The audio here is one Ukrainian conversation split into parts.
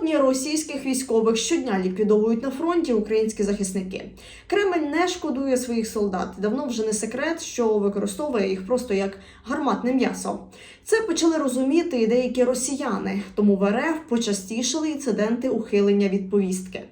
Сотні російських військових щодня ліквідовують на фронті українські захисники. Кремль не шкодує своїх солдат. Давно вже не секрет, що використовує їх просто як гарматне м'ясо. Це почали розуміти і деякі росіяни, тому в РФ почастішали інциденти ухилення від повістки.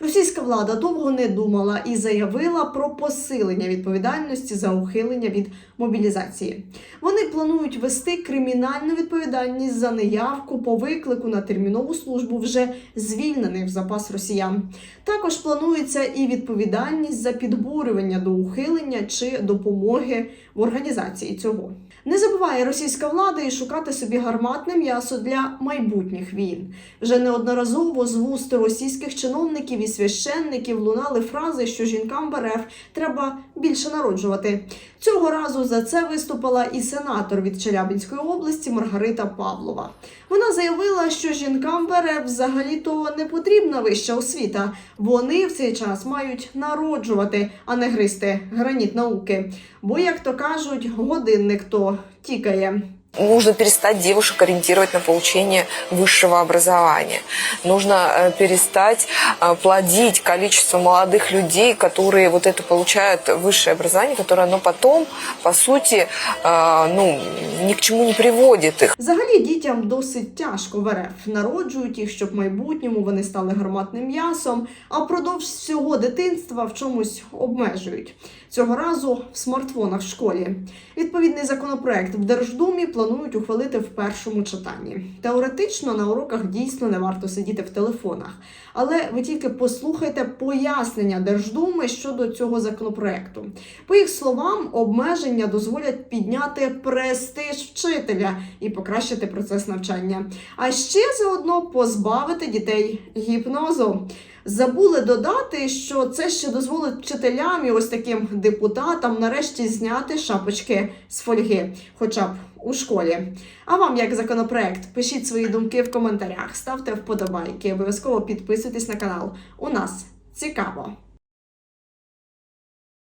Російська влада довго не думала і заявила про посилення відповідальності за ухилення від мобілізації. Вони планують вести кримінальну відповідальність за неявку по виклику на термінову службу вже звільнених в запас росіян. Також планується і відповідальність за підбурювання до ухилення чи допомоги в організації цього. Не забуває російська влада і шукати собі гарматне м'ясо для майбутніх війн. Вже неодноразово з вуст російських чиновників і священників лунали фрази, що жінкам в РФ треба більше народжувати. Цього разу за це виступила і сенатор від Челябинської області Маргарита Павлова. Вона заявила, що жінкам в РФ взагалі-то не потрібна вища освіта. Вони в цей час мають народжувати, а не гризти граніт науки. Бо, як то кажуть, годинник то тікає. Нужно перестать девушек ориентировать на получение высшего образования. Нужно э, перестать э, плодить количество молодых людей, которые вот это получают высшее образование, которое оно потом, по сути, э, ну, ни к чему не приводит их. Взагалі дітям досить тяжко в РФ. Народжують їх, щоб в майбутньому вони стали гарматним м'ясом, а впродовж всього дитинства в чомусь обмежують. Цього разу в смартфонах в школі. Відповідний законопроект в Держдумі планують ухвалити в першому читанні. Теоретично на уроках дійсно не варто сидіти в телефонах. Але ви тільки послухайте пояснення Держдуми щодо цього законопроекту. По їх словам, обмеження дозволять підняти престиж вчителя і покращити процес навчання, а ще заодно позбавити дітей гіпнозу. Забули додати, що це ще дозволить вчителям і ось таким депутатам нарешті зняти шапочки з фольги, хоча б у школі. А вам як законопроект? Пишіть свої думки в коментарях, ставте вподобайки, обов'язково підписуйтесь на канал. У нас цікаво.